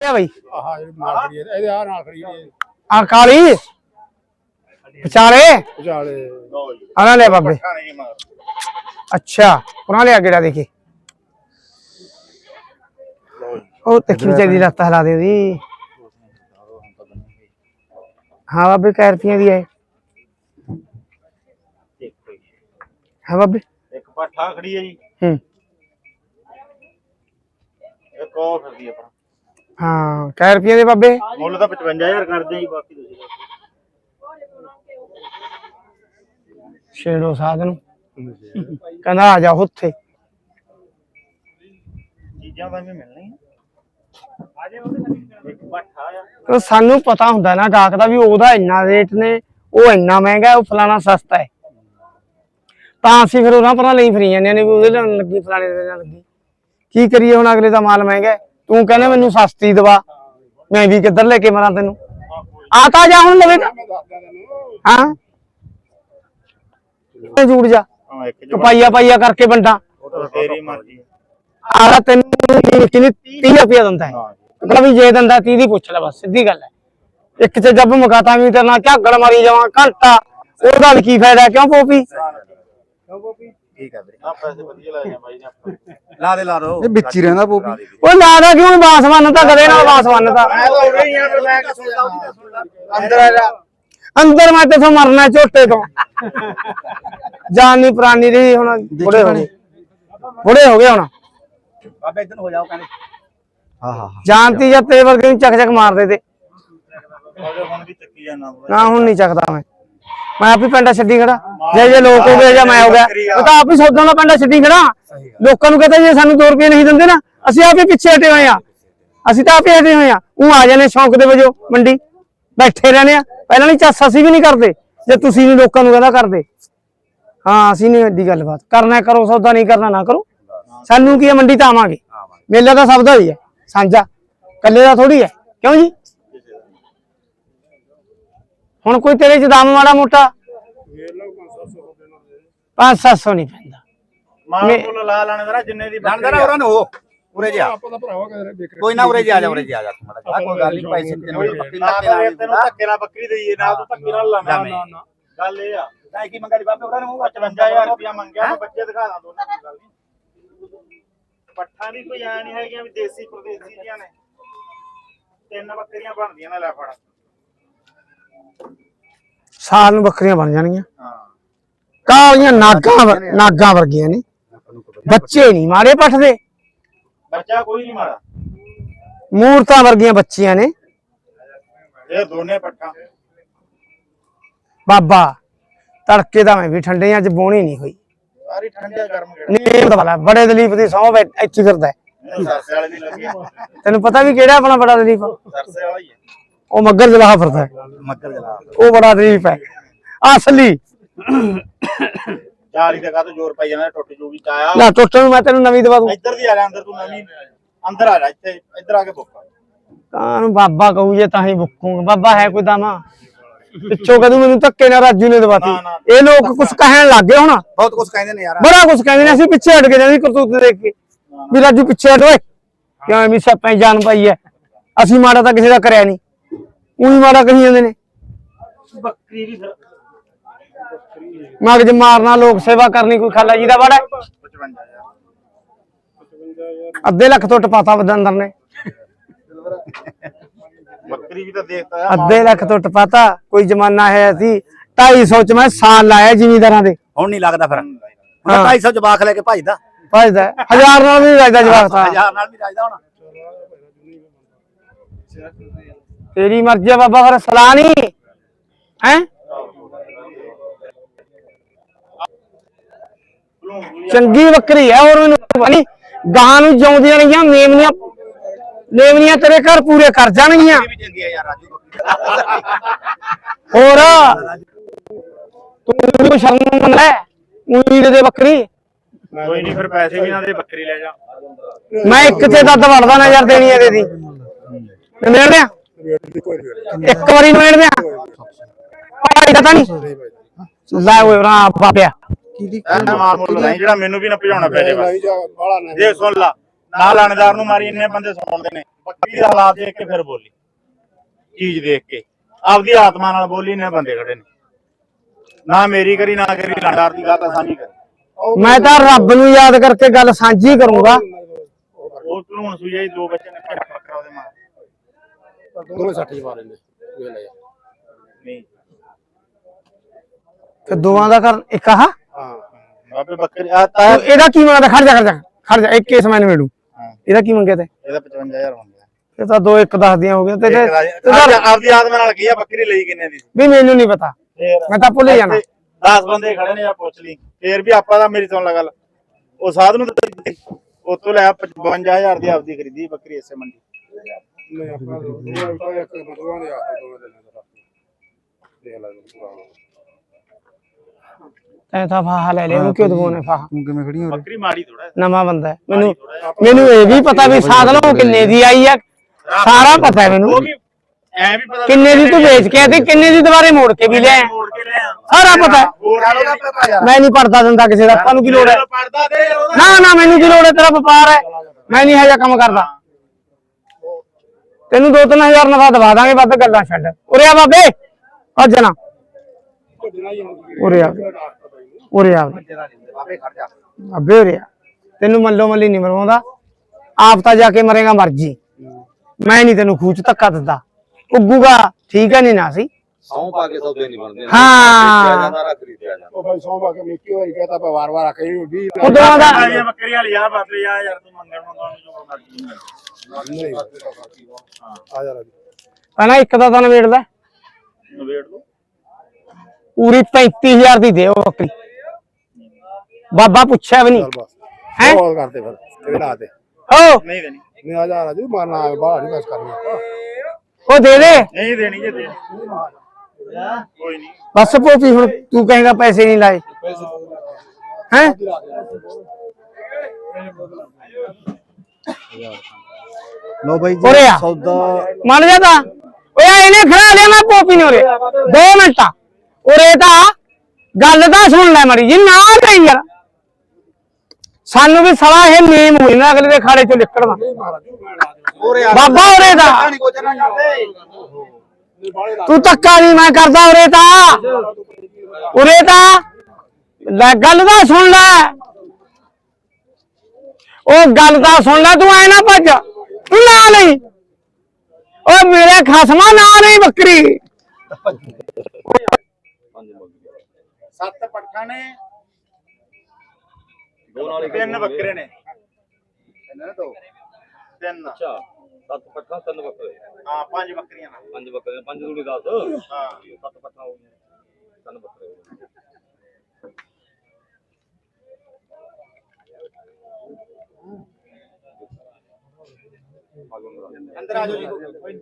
ਆ ਬਈ। ਆਹ ਜਿਹੜੀ ਨਾਲ ਖੜੀ ਹੈ ਇਹਦੇ ਆ ਨਾਲ ਖੜੀ ਹੈ। ਆ ਕਾਲੀ। ਵਿਚਾਲੇ। ਵਿਚਾਲੇ। ਆਣਾ ਲੈ ਬਾਬੇ। ਅੱਛਾ ਪੁਰਾ ਲਿਆ ਗੇੜਾ ਦੇਖੀ ਉਹ ਤੇ ਖਿੱਚੇ ਦੀ ਲੱਤ ਹਲਾ ਦੇ ਦੀ ਹਾਂ ਬਾਬੇ ਕੈ ਰੁਪਈਆਂ ਦੀ ਹੈ। ਹਾਂ ਬਾਬੇ। ਇੱਕ ਪਾਠਾ ਖੜੀ ਹੈ ਜੀ। ਹੂੰ। ਇੱਕ ਉਹ ਫਿਰਦੀ ਆਪਣਾ ਹਾਂ ਕੈ ਰੁਪਈਆਂ ਦੇ ਬਾਬੇ। ਮੁੱਲ ਤਾਂ 55000 ਕਰਦੇ ਜੀ ਬਾਕੀ ਤੁਸੀਂ। ਛੇੜੋ ਸਾਧ ਨੂੰ। ਕਹਿੰਦਾ ਆ ਜਾ ਉੱਥੇ। ਚੀਜ਼ਾਂ ਤਾਂ ਵੀ ਮਿਲਣੀਆਂ। ਆ ਜੇ ਉਹਦੇ ਇੱਕ ਪਾਠਾ ਆ। ਉਹ ਸਾਨੂੰ ਪਤਾ ਹੁੰਦਾ ਨਾ ਗਾਹਕ ਦਾ ਵੀ ਉਹਦਾ ਇੰਨਾ ਰੇਟ ਨੇ ਉਹ ਇੰਨਾ ਮਹਿੰਗਾ ਉਹ ਫਲਾਣਾ ਸਸਤਾ ਹੈ। ਤਾਂ ਅਸੀਂ ਫਿਰ ਉਹਨਾਂ ਪਰਾਂ ਲਈ ਫਰੀ ਜਾਂਦੇ ਨੇ ਵੀ ਉਹਦੇ ਨਾਲ ਲੱਗੀ ਫਲਾਣੇ ਦੇ ਨਾਲ ਲੱਗੀ। ਕੀ ਕਰੀਏ ਹੁਣ ਅਗਲੇ ਦਾ ਮਾਲ ਮਹਿੰਗਾ ਹੈ। ਤੂੰ ਕਹਿੰਦਾ ਮੈਨੂੰ ਸਸਤੀ ਦਵਾ। ਮੈਂ ਵੀ ਕਿੱਧਰ ਲੈ ਕੇ ਮਰਾਂ ਤੈਨੂੰ? ਆ ਤਾਂ ਜਾ ਹੁਣ ਦੱਸਦਾ ਤੈਨੂੰ ਹਾਂ। ਜੂੜ ਜਾ। ਕਪਾਈਆ ਪਾਈਆ ਕਰਕੇ ਬੰਦਾ ਤਾਂ ਤੇਰੀ ਮਰਜ਼ੀ ਆਲਾ ਤੈਨੂੰ ਕਿੰਨੀ 30 ਰੁਪਏ ਦਿੰਦਾ ਹੈ। ਮਤਲਬ ਵੀ ਜੇ ਦਿੰਦਾ 30 ਦੀ ਪੁੱਛ ਲੈ ਬਸ ਸਿੱਧੀ ਗੱਲ ਹੈ। ਇੱਕ ਚ ਜੱਬ ਮੁਕਾਤਾ ਵੀ ਤੇਰੇ ਨਾਲ ਝਾਗੜ ਮਾਰੀ ਜਾਵਾਂ ਘੰਟਾ। ਉਹਦਾ ਵੀ ਕੀ ਫਾਇਦਾ ਕਿਉਂ ਪੋਪੀ? ਠੀਕ ਵੀਰੇ। ਆ ਪੈਸੇ ਵਧੀਆ ਲਾਏ ਆ ਬਾਈ ਨੇ ਆਪਾਂ ਲਾ ਦੇ ਲਾ ਦੋ। ਇਹ ਵਿੱਚ ਹੀ ਰਹਿੰਦਾ ਪੋਪੀ ਉਹ ਲਾਦਾ ਕਿਉਂ ਬਾਸ ਮੰਨਦਾ ਕਦੇ ਨਾਲ ਬਾਸ ਮੰਨਦਾ ਅੰਦਰ ਆ ਜਾ। ਅੰਦਰ ਮੈਂ ਤੇ ਮਰਨਾ ਝੋਟੇ ਤੋਂ। ਜਾਨ ਨਹੀਂ ਪ੍ਰਾਨੀ ਦੀ ਹੁਣ ਬੁੜੇ ਹੋ ਗਏ। ਬੁੜੇ ਹੋ ਗਏ ਹੁਣ। ਬਾਬੇ ਇਧਰ ਹੋ ਜਾਓ ਕਹਿੰਦੇ। ਹਾਂ ਹਾਂ ਜਾਨਤੀ ਜਾਂ ਤੇਰੇ ਵਰਗੇ ਨੂੰ ਚੱਕ ਚੱਕ ਮਾਰਦੇ ਤੇ। ਅਗਰ ਹੁਣ ਵੀ ਚੱਕੀ ਜਾਣਾ ਨਾ ਹੁਣ ਨਹੀਂ ਚੱਕਦਾ ਮੈਂ। ਮੈਂ ਆਪ ਹੀ ਪਿੰਡਾ ਛੱਡੀ ਖੜਾ। ਜੇ ਜੇ ਲੋਕ ਹੋ ਗਏ ਜਾਂ ਮੈਂ ਹੋ ਗਿਆ। ਉਹ ਤਾਂ ਆਪ ਹੀ ਸੌਦਾ ਦਾ ਪਿੰਡਾ ਛੱਡੀ ਖੜਾ। ਲੋਕਾਂ ਨੂੰ ਕਹਿੰਦਾ ਜੇ ਸਾਨੂੰ 2 ਰੁਪਏ ਨਹੀਂ ਦਿੰਦੇ ਨਾ, ਅਸੀਂ ਆਪ ਹੀ ਪਿੱਛੇ ਹਟੇ ਹੋਏ ਆ। ਅਸੀਂ ਤਾਂ ਆਪ ਹੀ ਹਟੇ ਹੋਏ ਆ। ਉਹ ਆ ਜਾਣੇ ਸ਼ੌਂਕ ਦੇ ਵਜੋਂ, ਮੰਡੀ। ਬੈਠੇ ਰਹਿੰਦੇ ਆ। ਪਹਿਲਾਂ ਨਹੀਂ ਚੱਸ ਅਸੀਂ ਵੀ ਨਹੀਂ ਕਰਦੇ। ਜੇ ਤੁਸੀਂ ਨਹੀਂ ਲੋਕਾਂ ਨੂੰ ਕਹਿੰਦਾ ਕਰਦੇ। ਹਾਂ, ਅਸੀਂ ਨਹੀਂ ਏਡੀ ਗੱਲਬਾਤ। ਕਰਨਾ ਕਰੋ, ਸੌਦਾ ਨਹੀਂ ਕਰਨਾ ਨਾ ਕਰੋ। ਸਾਨੂੰ ਕੀ ਹੈ, ਮੰਡੀ ਤਾਂ ਆਵਾਂਗੇ। ਮੇਲਾ ਤਾਂ ਸਭ ਦਾ ਹੀ ਹੈ। ਸਾਂਝਾ। ਕੱਲੇ ਦਾ ਥੋੜੀ ਹੈ। ਕਿਉਂ ਜੀ? ਹੁਣ ਕੋਈ ਤੇਰੇ ਚ ਦਮ ਮਾੜਾ ਮੋਟਾ? 5-700 ਨਹੀਂ ਪੈਂਦਾ। ਮਾਲ ਮੁੱਲ ਲਾ ਲਾਣੇ ਦਾ ਜਿੰਨੇ ਦੀ ਲੰਦਰ ਉਹਨਾਂ ਨੂੰ ਹੋ ਉਰੇ ਜਾ ਆਪਾਂ ਦਾ ਭਰਾਵਾ ਕਹਿੰਦੇ ਦੇਖ ਕੋਈ ਨਾ ਉਰੇ ਜਾ ਜਾ ਉਰੇ ਜਾ ਜਾ ਤੂੰ ਮਾੜਾ ਜਿਹਾ। ਕੋਈ ਗੱਲ ਨਹੀਂ ਪੈਸੇ ਤੈਨੂੰ ਪੱਕੀ ਨਾ। ਲੱਗੇ ਨਾਲ ਤੈਨੂੰ ਧੱਕੇ ਨਾਲ ਬੱਕਰੀ ਦਈਏ ਨਾ ਤੂੰ ਧੱਕੇ ਨਾਲ ਲਾਣਾ ਨਾ, ਨਾ। ਗੱਲ ਇਹ ਆ। ਤਾਂ ਕੀ ਮੰਗਾ ਦੀ ਬਾਬੇ ਉਹਨਾਂ ਨੂੰ 55000 ਰੁਪਇਆ ਮੰਗਿਆ ਮੈਂ ਬੱਚੇ ਦਿਖਾ ਦਾਂ ਦੋਨਾਂ ਦੀ ਗੱਲ ਨਹੀਂ ਪੱਠਾ ਵੀ ਕੋਈ ਐ ਨਹੀਂ ਹੈਗੀਆਂ ਵੀ ਦੇਸੀ ਪ੍ਰਦੇਸੀ ਜੀਆਂ ਨੇ। ਤਿੰਨ ਬੱਕਰੀਆਂ ਬਣਦੀਆਂ ਨੇ ਲੈ ਫੜ। ਸਾਲ ਨੂੰ ਬੱਕਰੀਆਂ ਬਣ ਜਾਣਗੀਆਂ। ਹਾਂ। ਕਾਲੀਆਂ ਨਾਗਾਂ ਵਰ- ਨਾਗਾਂ ਵਰਗੀਆਂ ਨੇ। ਬੱਚੇ ਨਹੀਂ ਮਾਰੇ ਪੱਠ ਦੇ। ਬੱਚਾ ਕੋਈ ਨਹੀਂ ਮਾਰਾ ਮੂਰਤਾਂ ਵਰਗੀਆਂ ਬੱਚੀਆਂ ਨੇ। ਇਹ ਦੋਨੇ ਪੱਠਾ। ਬਾਬਾ ਤੜਕੇ ਦਾ ਮੈਂ ਵੀ ਠੰਡੇ ਅੱਜ ਬੋਣੀ ਨਹੀਂ ਹੋਈ। ਸਾਰੀ ਠੰਡੇ ਗਰਮ ਗੇੜ ਨੀਂਦ ਵਾਲਾ ਬੜੇ ਦਲੀਪ ਦੀ ਸੌ ਬੈ ਇੱਥੇ ਫਿਰਦਾ। ਹੈ। ਸਰਸੇ ਵਾਲੇ ਦੀ ਲੱਗੀ ਤੈਨੂੰ ਪਤਾ ਵੀ ਕਿਹੜਾ ਆਪਣਾ ਬੜਾ ਦਲੀਪ? ਸਰਸੇ ਵਾਲਾ ਹੀ ਹੈ ਉਹ ਮੱਗਰ ਜਲਾਹ ਫਿਰਦਾ ਹੈ। ਮੱਕਰ ਜਲਾ ਉਹ ਬੜਾ ਦਲੀਪ ਹੈ। ਅਸਲੀ ਚਾਲੀ ਤੇ ਕਾਹਤੋਂ ਜ਼ੋਰ ਪਾਈ ਜਾਂਦਾ ਟੁੱਟ ਜੂਗੀ ਚਾਇਆ ਨਾ ਟੁੱਟਣ ਨੂੰ ਮੈਂ ਤੈਨੂੰ ਨਵੀਂ ਦਵਾ ਦੂੰ ਇੱਧਰ ਦੀ ਆ ਜਾ ਅੰਦਰ ਤੂੰ ਨਵੀਂ। ਅੰਦਰ ਆ ਜਾ ਇੱਥੇ ਇੱਧਰ ਆ ਕੇ ਬੁੱਕ ਕਾਹਨੂੰ ਬਾਬਾ ਕਹੂ ਜੇ ਤਾਂ ਹੀ ਬੁੱਕੂਗਾ ਬਾਬਾ ਹੈ ਕੋਈ ਦਾਮਾ? ਪਿੱਛੋਂ ਕਦੋਂ ਮੈਨੂੰ ਧੱਕੇ ਨਾਲ ਰਾਜੂ ਨੇ ਦਵਾਤੀ ਨਾ, ਨਾ। ਇਹ ਲੋਕ ਕੁਝ ਕਹਿਣ ਲੱਗ ਗਏ ਹੁਣ। ਬਹੁਤ ਕੁਝ ਕਹਿੰਦੇ ਨੇ ਯਾਰ। ਬੜਾ ਕੁਝ ਕਹਿੰਦੇ ਨੇ ਅਸੀਂ ਪਿੱਛੇ ਹਟ ਗਏ ਜਾਂਦੀ ਕਰਤੂਤ ਦੇਖ ਕੇ। ਵੀ ਰਾਜੂ ਪਿੱਛੇ ਹਟ ਓਏ ਕਿਉਂ ਐਵੇਂ ਸੱਪਾਂ ਦੀ ਜਾਨ ਪਾਈ ਐ? ਅਸੀਂ ਮਾੜਾ ਤਾਂ ਕਿਸੇ ਦਾ ਕਰਿਆ ਨਹੀਂ ਉਹੀ ਮਾੜਾ ਕਹੀ ਜਾਂਦੇ ਨੇ। ਬੱਕਰੀ ਵੀ ਫਿਰ ਮਗਜ ਮਾਰਨਾ ਲੋਕ ਸੇਵਾ ਕਰਨੀ ਕੋਈ ਖਾਲਾ ਜੀ ਦਾ ਬੜਾ 55000 ਅੱਧੇ ਲੱਖ ਤੋਂ ਟਪਾਤਾ ਬਦੰਦਰ ਨੇ। ਬੱਕਰੀ ਵੀ ਤਾਂ ਦੇਖਤਾ ਆ ਅੱਧੇ ਲੱਖ ਤੋਂ ਟਪਾਤਾ ਕੋਈ ਜ਼ਮਾਨਾ ਹੈ ਸੀ। 250 ਚ ਮੈਂ ਸਾਲ ਲਾਇਆ ਜ਼ਿਮੀਂਦਾਰਾਂ ਦੇ। ਹੁਣ ਨਹੀਂ ਲੱਗਦਾ ਫਿਰ। ਹੁਣ ਹਾਂ। 250 ਜਵਾਖ ਲੈ ਕੇ ਭਜਦਾ। ਭਜਦਾ ਹੈ। ਹਜ਼ਾਰ ਨਾਲ ਵੀ ਰਾਜਦਾ ਜਵਾਬ ਤਾਂ। ਹਜ਼ਾਰ ਨਾਲ ਵੀ ਰਾਜਦਾ ਹੁਣ। ਤੇਰੀ ਮਰਜ਼ੀ ਆ ਬਾਬਾ ਫਿਰ ਸਲਾਹ ਨਹੀਂ ਹੈ? ਚੰਗੀ ਬੱਕਰੀ ਹੈ ਹੋਰ ਮੈਨੂੰ ਪਤਾ ਨਹੀਂ ਗਾਂ ਨੂੰ ਜਿਉਂਦੀਆਂ ਰਹੀਆਂ ਮੇਮਨੀਆਂ ਮੇਮਨੀਆਂ ਤੇਰੇ ਘਰ ਪੂਰੇ ਕਰ ਜਾਣਗੀਆਂ। ਆ ਹੋਰ। ਤੂੰ ਵੀ ਸ਼ਰਮ ਮੰਨ ਲੈ ਉਹੀ ਦੇ ਬੱਕਰੀ। ਕੋਈ ਨਹੀਂ ਫਿਰ ਪੈਸੇ ਵੀ ਨਾ ਦੇ ਬੱਕਰੀ ਲੈ ਜਾ। ਮੈਂ ਇੱਕ ਤੇ ਦੱਦ ਵੜਦਾ ਨਾ ਯਾਰ ਦੇਣੀ ਇਹਦੇ ਦੀ ਕੋਈ ਰੇਟ ਇੱਕ ਵਾਰੀ ਨਿਬੇੜ ਦਿਆਂ ਭਾਈ ਦਾ ਤਾਂ ਨਹੀਂ। ਲੈ ਓਏ ਰਾ ਬਾਬਿਆ। ਐਨਾ ਮਾਲ ਮੁੱਲ ਨਹੀਂ ਜਿਹੜਾ ਮੈਨੂੰ ਵੀ ਨਾ ਭਜਾਉਣਾ ਪੈ ਜੇ ਬਸ। ਨਹੀਂ ਜਾ ਬਾਲਾ ਨਹੀਂ ਦੇਖ ਸੁਣ ਲਾ ਨਾ ਲਾਣੇਦਾਰ ਨੂੰ ਮਾਰੀ ਇੰਨੇ ਬੰਦੇ ਸੁਣਦੇ ਨੇ। ਬੱਕਰੀ ਦਾ ਹਾਲਾਤ ਦੇਖ ਕੇ ਫਿਰ ਬੋਲੀ। ਚੀਜ਼ ਦੇਖ ਕੇ। ਆਪਦੀ ਆਤਮਾ ਨਾਲ ਬੋਲੀ ਨੇ ਬੰਦੇ ਖੜੇ ਨੇ। ਨਾ ਮੇਰੀ ਕਰੀ ਨਾ ਕਰੀ ਲਾਡਾਰ ਦੀ ਗੱਲ ਤਾਂ ਸਾਂਝੀ ਕਰੀ। ਮੈਂ ਤਾਂ ਰੱਬ ਨੂੰ ਯਾਦ ਕਰਕੇ ਗੱਲ ਸਾਂਝੀ ਕਰੂੰਗਾ। ਉਹ ਸੂਈਆ ਜੀ ਦੋ ਬੱਚੇ ਨੇ ਬੱਕਰਾ ਉਹਦੇ ਮਾਰ। ਦੋਵੇਂ 60 ਪਾ ਲੈਂਦੇ। ਇਹ ਲੈ ਨਹੀਂ। ਤੇ ਦੋਵਾਂ ਦਾ ਕਰ ਇੱਕ ਆਹ ਹਾਂ? ਬਾਬੇ ਬੱਕਰੀ ਆ ਤਾਂ ਤੂੰ ਇਹਦਾ ਕੀ ਮੰਗਦਾ? ਖੜ ਜਾ ਖੜ ਜਾ ਖੜ ਜਾ। ਇੱਕ ਕੇਸ ਮੈਂ ਨਿਬੇੜੂ। ਹਾਂ। ਇਹਦਾ ਕੀ ਮੰਗਿਆ ਤੇ? ਇਹਦਾ 55000 ਹੁੰਦਾ ਇਹ ਤਾਂ ਦੋ ਇੱਕ ਦੱਸ ਦੀਆਂ ਹੋ ਗਈਆਂ। ਤੇ ਇੱਕ ਦਾ- ਤੇ ਆਪਦੀ ਆਤਮਾ ਨਾਲ ਕੀ ਆ? ਬੱਕਰੀ ਲਈ ਕਿੰਨੇ ਦੀ? ਸੀ ਵੀ ਮੈਨੂੰ ਨਹੀਂ ਪਤਾ। ਫੇਰ ਮੈਂ ਤਾਂ ਭੁੱਲ ਜਾਣਾ। 10 ਬੰਦੇ ਖੜੇ ਨੇ ਆ ਪੁੱਛ ਲਈ। ਫੇਰ ਵੀ ਆਪਾਂ ਦਾ ਮੇਰੀ ਸੁਣ ਲਾ ਗੱਲ। ਉਹ ਸਾਧ ਨੂੰ ਉਤੋਂ ਲਿਆ 55000 ਦੀ ਆਪਦੀ ਖਰੀਦੀ ਬੱਕਰੀ ਇਸੇ ਮੰਡੀ। ਨਹੀਂ ਆਪਾਂ ਉਹ ਤਾਂ ਇੱਕ ਮਤਲਬਾਂ ਦੇ ਆਤੇ ਦੋਵੇਂ ਦੇ ਨੇ ਦੇਖ ਲੈ ਪੂਰਾ ਤੈਂ ਤਾਂ ਫਾਹਾ ਲੈ ਲਿਆ ਉਹਨੂੰ ਕਿਉਂ ਦਵਾਉਣੇ ਫਾਹਾ? ਤੂੰ ਕਿਵੇਂ ਖੜੀ ਹੋ ਬੱਕਰੀ ਮਾੜੀ ਥੋੜਾ ਨਵਾਂ ਬੰਦਾ ਹੈ। ਮੈਨੂੰ ਮੈਨੂੰ ਇਹ ਵੀ ਪਤਾ ਵੀ ਸਾਧਨੋਂ ਕਿੰਨੇ ਦੀ ਆਈ ਆ ਸਾਰਾ ਪਤਾ ਹੈ ਮੈਨੂੰ। ਉਹ ਵੀ ਐ ਵੀ ਪਤਾ ਕਿੰਨੇ ਦੀ ਤੂੰ ਵੇਚ ਕੇ ਤੇ ਕਿੰਨੇ ਦੀ ਦੁਬਾਰੇ ਮੋੜ ਕੇ ਵੀ ਲਿਆ ਮੋੜ ਕੇ ਲਿਆ। ਸਾਰਾ ਪਤਾ ਹੈ। ਹੋਰ ਚੱਲ ਉਹਦਾ ਪਤਾ ਯਾਰ। ਮੈਂ ਨਹੀਂ ਪੜਦਾ ਦਿੰਦਾ ਕਿਸੇ ਦਾ ਤੁਹਾਨੂੰ ਕੀ ਲੋੜ ਹੈ? ਪੜਦਾ ਦੇ ਉਹਦਾ। ਨਾ ਨਾ ਮੈਨੂੰ ਕੀ ਲੋੜ ਹੈ? ਤੇਰਾ ਵਪਾਰ ਹੈ। ਮੈਂ ਨਹੀਂ ਹਜਾ ਕੰਮ ਕਰਦਾ। ਤੈਨੂੰ 2-3000 ਨਫਾ ਦਵਾ ਦਾਂਗੇ, ਵੱਧ ਗੱਲਾਂ ਛੱਡ। ਉਰੇ ਆ ਬਾਬੇ ਅੱਜ ਨਾ ਉਰੇ ਆ। ਉਰੇ ਆ। ਬਾਬੇ ਅੱਬੇ ਉਰੇ ਆ। ਤੈਨੂੰ ਮੱਲੋ ਮੱਲੀ ਨਹੀਂ ਮਰਵਾਉਂਦਾ। ਆਪ ਤਾਂ ਜਾ ਕੇ ਮਰੇਗਾ ਮਰਜ਼ੀ। ਮੈਂ ਨਹੀਂ ਤੈਨੂੰ ਖੂਚ ਧੱਕਾ ਦਿੰਦਾ ਉੱਗੂਗਾ, ਠੀਕ ਹੈ ਨਹੀਂ ਨਾ ਸੀ? ਸੌਂ ਪਾ ਕੇ ਸੌਦੇ ਨਹੀਂ ਬਣਦੇ। ਹਾਂ। ਸਾਰਾ ਖਰੀਦਿਆ ਜਾਂਦਾ। ਉਹ ਭਾਈ ਸੌਂ ਪਾ ਕੇ ਮਿੱਟੀ ਹੋਈ ਕਹਤਾ ਆਪਾਂ ਵਾਰ ਵਾਰ ਆਖੇ 20 ਉਦੋਂ ਦਾ ਆਈਆਂ ਬੱਕਰੀ ਵਾਲੀ ਆ ਬਾਬੇ ਆ ਯਾਰ ਤੂੰ ਮੰਗਣ ਮੰਗਣ ਨੂੰ ਜੋ ਮਰਜ਼ੀ ਨਹੀਂ ਆ ਜਾ ਰਾਜੂ। ਪਹਿਲਾਂ ਇੱਕ ਦਾ ਤਾਂ ਨਵੇੜ ਲੈ। ਨਵੇੜ ਲਓ। ਪੂਰੀ 35000 ਦੀ ਦੇ ਉਹ ਬੱਕਰੀ। ਬਾਬਾ ਪੁੱਛਿਆ ਵੀ ਨਹੀਂ। ਚੱਲ ਬਸ। ਹੈਂ? ਬਹੁਤ ਕਰਦੇ ਫਿਰ ਤੇਰੇ ਲਾ ਦੇ ਓ ਨਹੀਂ ਦੇਣੀ। ਨਹੀਂ ਆ ਜਾ ਰਾਜੂ ਮਾਰਨਾ ਆਵੇ ਬਾਹਰ ਨਹੀਂ ਬਸ ਕਰਨੀ। ਉਹ ਦੇ ਦੇ। ਨਹੀਂ ਦੇਣੀ ਜੇ ਦੇਣੀ। ਕੋਈ ਨਹੀਂ। ਬਸ ਪੋਪੀ ਹੁਣ ਤੂੰ ਕਹੇਗਾ ਪੈਸੇ ਨਹੀਂ ਲਾਏ। ਹੈ? ਲੋ ਬਾਈ ਉਰੇ ਆ। ਸੌਦਾ। ਮੰਨ ਜਾ ਤਾਂ। ਓਏ ਇਹਨੇ ਖੜਾ ਲਿਆ ਮੈਂ ਪੋਪੀ ਨੇ ਉਰੇ। 2 ਮਿੰਟਾਂ ਉਰੇ ਤਾਂ ਗੱਲ ਤਾਂ ਸੁਣ ਲੈ ਮੜੀ ਜੀ ਨਾ ਨਹੀਂ ਯਾਰ। ਸਾਨੂੰ ਵੀ ਸਲਾ ਇਹ ਨੀਮ ਹੋਈ ਨਾ ਅਗਲੇ ਦੇ ਖਾੜੇ ਚੋਂ ਆ। ਬਾਬਾ ਉਰੇ ਦਾ। ਜਾਂਦੇ ਤੂੰ ਧੱਕਾ ਨਹੀਂ ਮੈਂ ਕਰਦਾ ਉਰੇ ਤਾਂ। ਉਰੇ ਤਾਂ। ਲੈ ਗੱਲ ਤਾਂ ਸੁਣ ਲੈ। ਉਹ ਗੱਲ ਤਾਂ ਸੁਣ ਲੈ ਤੂੰ ਐ ਨਾ ਭੱਜ। ਤੂੰ ਨਾ ਲਈ। ਓ ਮੇਰੇ ਖਸਮਾ ਨਾ ਨਹੀਂ ਬੱਕਰੀ। ਸੱਤ ਪੱਠਾ ਨੇ। ਦੋ ਨਾਲ ਤਿੰਨ ਬੱਕਰੇ ਨੇ। ਇਹਨਾਂ ਤੋਂ ਤਿੰਨ। ਅੱਛਾ। ਸੱਤ ਪੱਠਾ ਤਿੰਨ ਬੱਕਰੇ। ਹਾਂ ਪੰਜ ਬੱਕਰੀਆਂ ਨਾਲ। ਪੰਜ ਬੱਕਰੇ ਪੰਜ ਦੂੜੀ 10 ਹਾਂ। ਸੱਤ ਪੱਠਾ ਹੋ ਗਈਆਂ ਤਿੰਨ ਬੱਕਰੇ ਹੋ ਗਏ। ਅੰਦਰ ਆ ਜਾਓ ਜੀ।